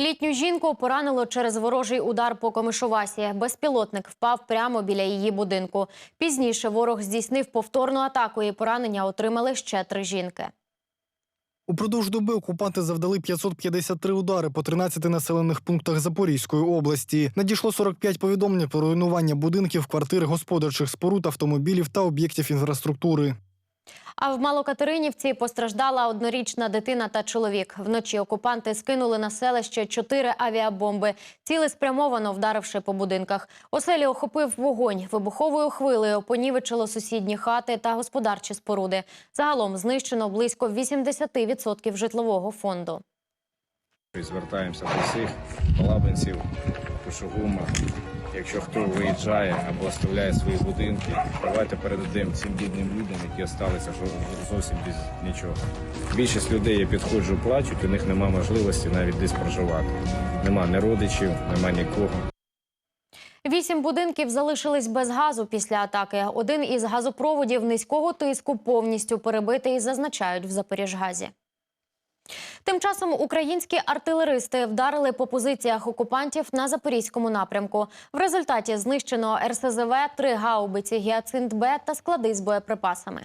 Літню жінку поранило через ворожий удар по Комишувасі. Безпілотник впав прямо біля її будинку. Пізніше ворог здійснив повторну атаку і поранення отримали ще три жінки. Упродовж доби окупанти завдали 553 удари по 13 населених пунктах Запорізької області. Надійшло 45 повідомлень про руйнування будинків, квартир, господарчих споруд, автомобілів та об'єктів інфраструктури. А в Малокатеринівці постраждала однорічна дитина та чоловік. Вночі окупанти скинули на селище чотири авіабомби, цілеспрямовано вдаривши по будинках. Оселі охопив вогонь. Вибуховою хвилею понівечило сусідні хати та господарчі споруди. Загалом знищено близько 80% житлового фонду. Звертаємося до всіх лабенців, пошугума. Якщо хто виїжджає або оставляє свої будинки, давайте передадимо цим бідним людям, які залишилися зовсім без нічого. Більшість людей я підходжу, плачуть, у них немає можливості навіть десь проживати. Нема ні родичів, нема нікого. Вісім будинків залишились без газу після атаки. Один із газопроводів низького тиску повністю перебитий, зазначають в Запоріжгазі. Тим часом українські артилеристи вдарили по позиціях окупантів на запорізькому напрямку. В результаті знищено РСЗВ, три гаубиці «Гіацинт Б» та склади з боєприпасами.